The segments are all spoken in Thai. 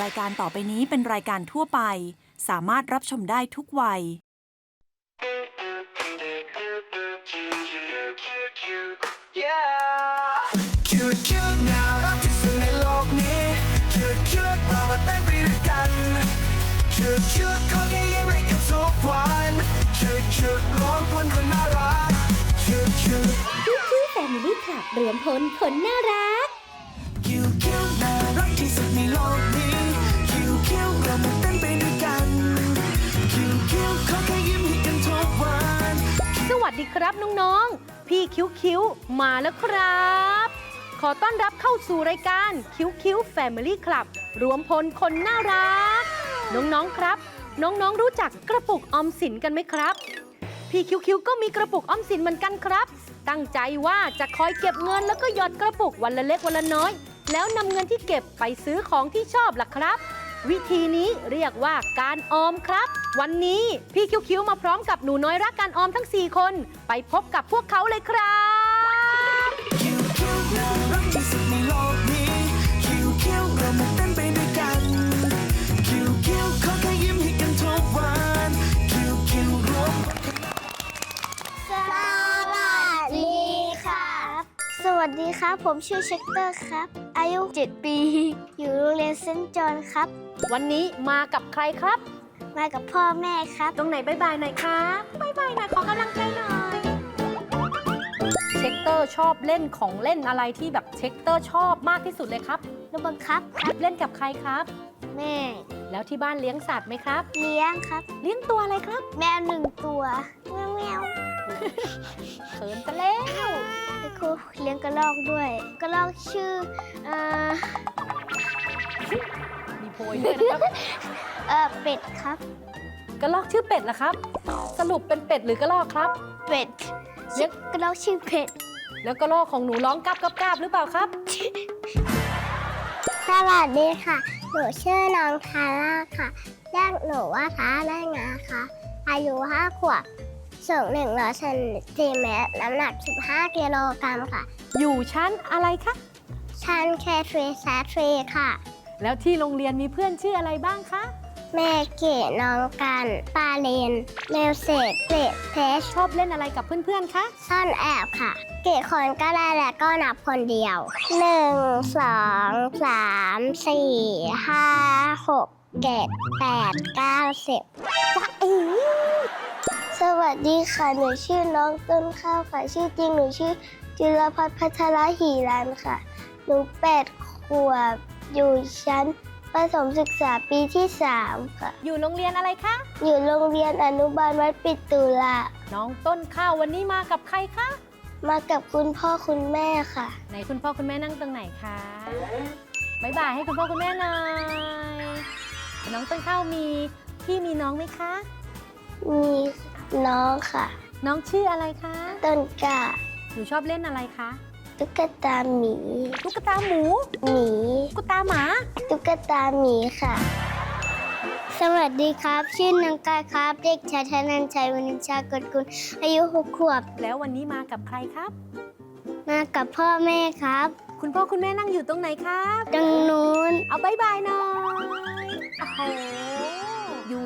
รายการต่อไปนี้เป็นรายการทั่วไป สามารถรับชมได้ทุกวัย คิวคิวน่ารักที่สุดในโลกนี้คิวคิวเรามาเต้นไปด้วยกันคิวคิวขอแค่ยิ้มให้กันทุกวันคิวคิวร้องคนคนน่ารักคิวคิวคิวคิวแฟมิลี่คลับรวมพลคนน่ารัก วัสดีครับน้องๆ พี่คิ้วคิ้วมาแล้วครับ ขอต้อนรับเข้าสู่รายการคิ้วคิ้วแฟมิลี่คลับรวมพลคนน่ารัก น้องๆครับ น้องๆรู้จักกระปุกออมสินกันไหมครับ พี่คิ้วคิ้วก็มีกระปุกออมสินเหมือนกันครับ ตั้งใจว่าจะคอยเก็บเงินแล้วก็หยอดกระปุกวันละเล็กวันละน้อย แล้วนำเงินที่เก็บไปซื้อของที่ชอบล่ะครับ วิธีนี้เรียกว่าการออมครับ วันนี้พี่คิ้วๆมาพร้อมกับหนูน้อยรักการออมทั้ง 4 คน ไปพบกับพวกเขาเลยครับคิวคิวน่ารักที่สุดในโลกนี้ คิวคิวเรามาเต้นไปด้วยกัน คิวคิวขอแค่ยิ้มให้กันทุกวัน คิวคิวรวม สวัสดีครับ สวัสดีครับ ผมชื่อเชคเตอร์ครับ อายุ 7 ปี อยู่โรงเรียนเซนต์จอห์นครับ วันนี้มากับใครครับ มากับพ่อแม่ครับ ตรงไหนบายบายหน่อยครับบายบายหน่อยขอกำลังใจหน่อย เช็คเตอร์ชอบเล่นของเล่นอะไรที่แบบเช็คเตอร์ชอบมากที่สุดเลยครับรถบังคับครับ เล่นกับใครครับ แม่ แล้วที่บ้านเลี้ยงสัตว์ไหมครับ เลี้ยงครับ เลี้ยงตัวอะไรครับ แมวหนึ่งตัวแมวแมวเขินซะแล้วแล้วครูเลี้ยงกระรอกด้วย กระรอกชื่อเอ่อมีโพยด้วยนะครับ เอ่อเป็ดครับ กระลอกชื่อเป็ดเหรอครับ สรุปเป็นเป็ดหรือกระลอกครับ เป็ดเลี้ยงกระรอกชื่อเป็ดแล้วกระลอกของหนูร้องกราบกราบกราบหรือเปล่าครับ สวัสดีค่ะ หนูชื่อน้องทาร่าค่ะเรียกหนูว่าทาร่างาค่ะ อายุ5ขวบสูง100เซนติเมตรน้ำหนัก15กิโลกรัมค่ะ อยู่ชั้นอะไรคะ ชั้นแคทรีแซทรีค่ะ แล้วที่โรงเรียนมีเพื่อนชื่ออะไรบ้างคะ แม่เก๋น้องกันปาเลนเมลเซดเกรดเพชชอบเล่นอะไรกับเพื่อนๆ คะ ซ่อนแอบค่ะ เก๋คนก็ได้และก็นับคนเดียว1 2 3 4 5 6 7 8 9 10จ้าอีสวัสดีค่ะ หนูชื่อน้องต้นข้าวค่ะ ชื่อจริงหนูชื่อจิรพัฒน์พัทรหีรันค่ะ หนูแปดขวบอยู่ชั้น ประถมศึกษาปีที่ 3 ค่ะ อยู่โรงเรียนอะไรคะ อยู่โรงเรียนอนุบาลวัดปิตุลาน้องต้นข้าววันนี้มากับใครคะ มากับคุณพ่อคุณแม่ค่ะ ไหนคุณพ่อคุณแม่นั่งตรงไหนคะบายบายให้คุณพ่อคุณแม่หน่อย น้องต้นข้าวมีพี่มีน้องไหมคะ มีน้องค่ะ น้องชื่ออะไรคะ ต้นกล้าหนูชอบเล่นอะไรคะ ตุ๊กตาหมีตุ๊กตาหมูหมีตุ๊กตาหมา ตุ๊กตาหมีค่ะ สวัสดีครับ ชื่อนางกายครับ เด็กชายธนันชัยวณิชากดกุลอายุหกขวบ แล้ววันนี้มากับใครครับ มากับพ่อแม่ครับ คุณพ่อคุณแม่นั่งอยู่ตรงไหนครับดังนู้น เอาบายบายหน่อยโอ้โห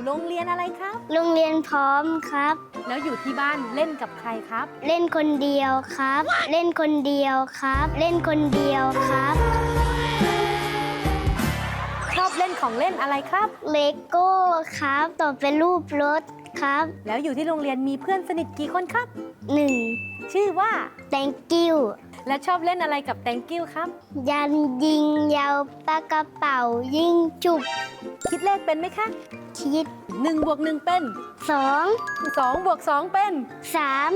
อยู่โรงเรียนอะไรครับ โรงเรียนพร้อมครับ แล้วอยู่ที่บ้านเล่นกับใครครับ เล่นคนเดียวครับ เล่นคนเดียวครับ เล่นคนเดียวครับ ชอบเล่นของเล่นอะไรครับ เลโก้ครับต่อเป็นรูปรถครับ แล้วอยู่ที่โรงเรียนมีเพื่อนสนิทกี่คนครับ หนึ่งชื่อว่า thank you และชอบเล่นอะไรกับ thank you ครับ ยันยิงยาวปากกระเป๋ายิงจุบคิดเลขเป็นไหมคะคิด1บวก1เป็น สอง2บวก2เป็น สาม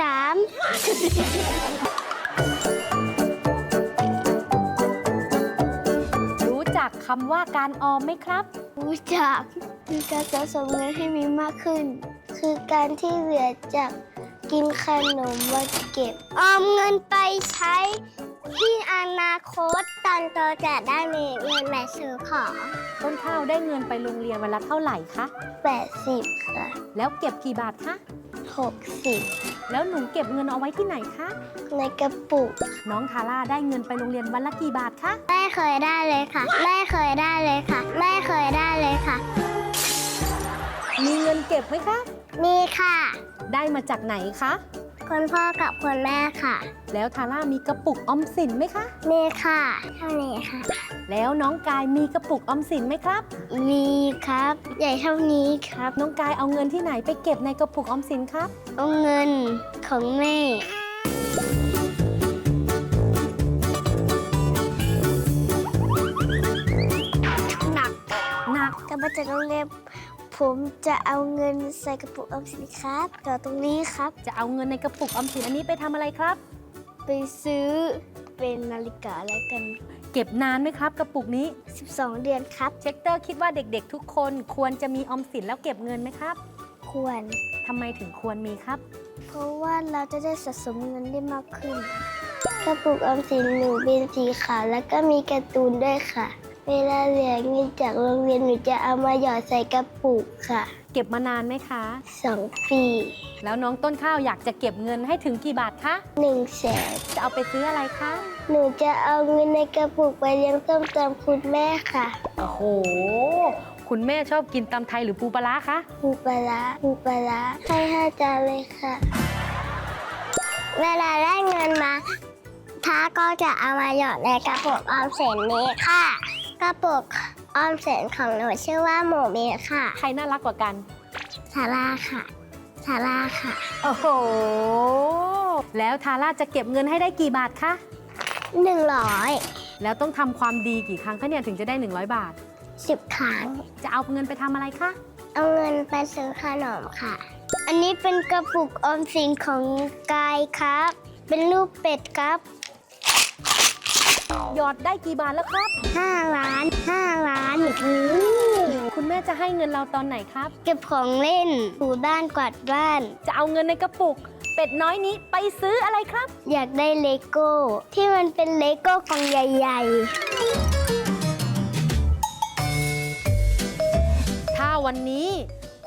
สามรู้จักคำว่าการออมไหมครับ รู้จักมีการสะสมเงินให้มีมากขึ้น คือการที่เหลือจาก กินขนมมาเก็บ ออมเงินไปใช้ที่อนาคตตอนโตจะได้มีเงินมาซื้อของต้นข้าวได้เงินไปโรงเรียนวันละเท่าไหร่คะ80ค่ะแล้วเก็บกี่บาทคะ60 แล้วหนูเก็บเงินเอาไว้ที่ไหนคะในกระปุก น้องทาร่าได้เงินไปโรงเรียนวันละกี่บาทคะแม่เคยได้เลยค่ะแม่เคยได้เลยค่ะแม่เคยได้เลยค่ะ มีเงินเก็บไหมคะ มีค่ะ ได้มาจากไหนคะ คุณพ่อกับคุณแม่ค่ะ แล้วทาร่ามีกระปุกออมสินไหมคะ มีค่ะเท่านี้ค่ะ แล้วน้องกายมีกระปุกออมสินไหมครับ มีครับ ใหญ่เท่านี้ครับ น้องกายเอาเงินที่ไหนไปเก็บในกระปุกออมสินครับ เอาเงินของแม่หนักหนักกลับมาจากโรงเรียน ผมจะเอาเงินใส่กระปุกออมสินครับต่อตรงนี้ครับ จะเอาเงินในกระปุกออมสินอันนี้ไปทำอะไรครับ ไปซื้อเป็นนาฬิกาแล้วกัน เก็บนานไหมครับกระปุกนี้ 12 เดือนครับ เช็คเตอร์คิดว่าเด็กๆ ทุกคนควรจะมีออมสินแล้วเก็บเงินไหมครับควร ทำไมถึงควรมีครับ เพราะว่าเราจะได้สะสมเงินได้มากขึ้น กระปุกออมสินหนูเป็นสีขาวแล้วก็มีการ์ตูนด้วยค่ะ เวลาเหลือเงินจากโรงเรียนหนูจะเอามาหยอดใส่กระปุกค่ะเก็บมานานไหมคะ สองปีแล้วน้องต้นข้าวอยากจะเก็บเงินให้ถึงกี่บาทคะ หนึ่งแสนจะเอาไปซื้ออะไรคะ หนูจะเอาเงินในกระปุกไปเลี้ยงส้มตำคุณแม่ค่ะโอ้โห คุณแม่ชอบกินตำไทยหรือปูปลาร้าคะ ปูปลาร้าปูปลาร้าให้ห้าจานเลยค่ะ เวลาได้เงินมาท้าก็จะเอามาหยอดในกระปุกออมสินนี้ค่ะ กระปุกออมสินของหนูชื่อว่าหมูเมะค่ะใครน่ารักกว่ากันซาร่าค่ะซาร่าค่ะ โอ้โห แล้วทาร่าจะเก็บเงินให้ได้กี่บาทคะหนึ่งร้อยแล้วต้องทำความดีกี่ครั้งคะเนี่ยถึงจะได้ 100 บาทสิบครั้ง จะเอาเงินไปทำอะไรคะ เอาเงินไปซื้อขนมค่ะ อันนี้เป็นกระปุกออมสินของกายครับ เป็นรูปเป็ดครับ หยอดได้กี่บาทแล้วครับห้าล้านห้าล้านโอ้โหคุณแม่จะให้เงินเราตอนไหนครับ เก็บของเล่นถูบ้านกวาดบ้าน จะเอาเงินในกระปุก เป็ดน้อยนี้ไปซื้ออะไรครับ อยากได้เลโก้ ที่มันเป็นเลโก้กล่องใหญ่ถ้าวันนี้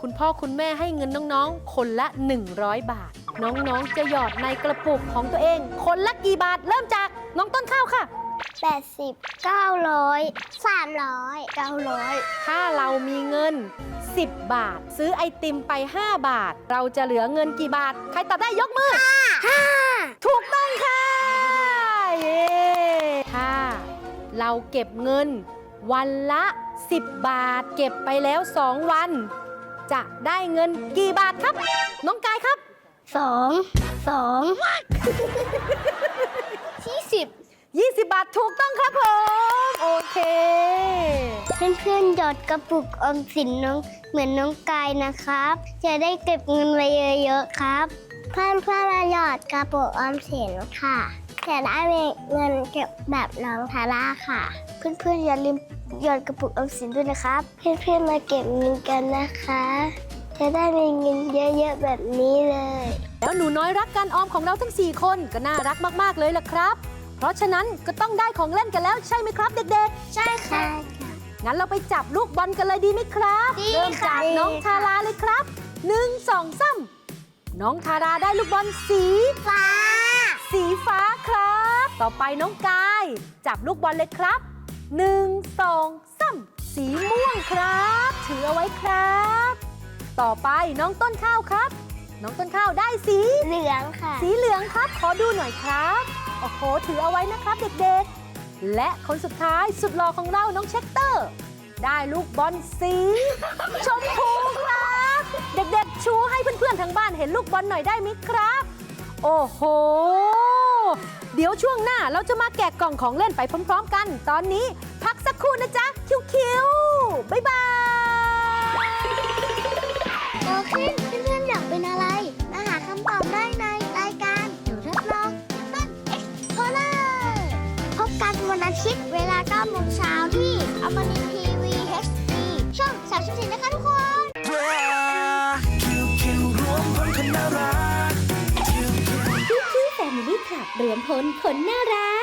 คุณพ่อคุณแม่ให้เงินน้องๆ คนละ 100 บาท น้องๆ จะหยอดในกระปุกของตัวเอง คนละกี่บาทเริ่มจากน้องต้นข้าวค่ะ ๆ80 900 300 900ถ้าเรามีเงิน 10 บาท ซื้อไอติมไป 5 บาท เราจะเหลือเงินกี่บาท ใครตอบได้ยกมือถูกต้องค่ะเย้ถ้าเราเก็บเงิน วันละ 10 บาท เก็บไปแล้ว 2 วัน จะได้เงินกี่บาทครับ น้องกายครับ สองสองยี่สิบ 20 บาทถูกต้องครับผม โอเค เพื่อนๆหยอดกระปุกออมสินน้องเหมือนน้องกายนะครับ จะได้เก็บเงินไว้เยอะๆครับ เพื่อนเพื่อนๆมาหยอดกระปุกออมสินค่ะ จะได้มีเงินเก็บแบบน้องทาร่าค่ะ เพื่อนๆอย่าลืมหยอดกระปุกออมสินด้วยนะครับ เพื่อนๆมาเก็บเงินกันนะคะ จะได้มีเงินเยอะๆแบบนี้เลย แล้วหนูน้อยรักการออมของเราทั้ง 4 คนก็น่ารักมากๆเลยล่ะครับเพ ราะฉะนั้นก็ต้องได้ของเล่นกันแล้วใช่ไหมครับเด็กใช่ค่ะ ๆ งั้นเราไปจับลูกบอลกันเลยดีไหมครับดีค่ะเริ่มจากดี น้องค่ะทาราเลยครับ1 2 3น้องทาราได้ลูกบอลสี ฟ้า สีฟ้าครับ ต่อไปน้องกาย จับลูกบอลเลยครับ1 2 3สีม่วงครับ ถือเอาไว้ครับ ต่อไปน้องต้นข้าวครับ น้องต้นข้าวได้สี เหลืองค่ะ สีเหลืองครับ ขอดูหน่อยครับ โอ้โห ถือเอาไว้นะครับเด็กๆ และคนสุดท้ายสุดหล่อของเราน้องเช็คเตอร์ ได้ลูกบอลสีชมพูครับ เด็กๆ ชูให้เพื่อนๆทางบ้านเห็นลูกบอลหน่อยได้ไหมครับ โอ้โห เดี๋ยวช่วงหน้าเราจะมาแกะกล่องของเล่นไปพร้อมๆกัน ตอนนี้พักสักครู่นะจ๊ะ คิวๆบ๊ายบายโตขึ้น อาทิตย์เวลา9โมงเช้าที่อมรินทีวีเอชดีช่อง34นะคะทุกคน คิวคิวรวมพลคนน่ารักคิวคิว คิวคิวแฟมิลี่คลับรวมพลคนน่ารัก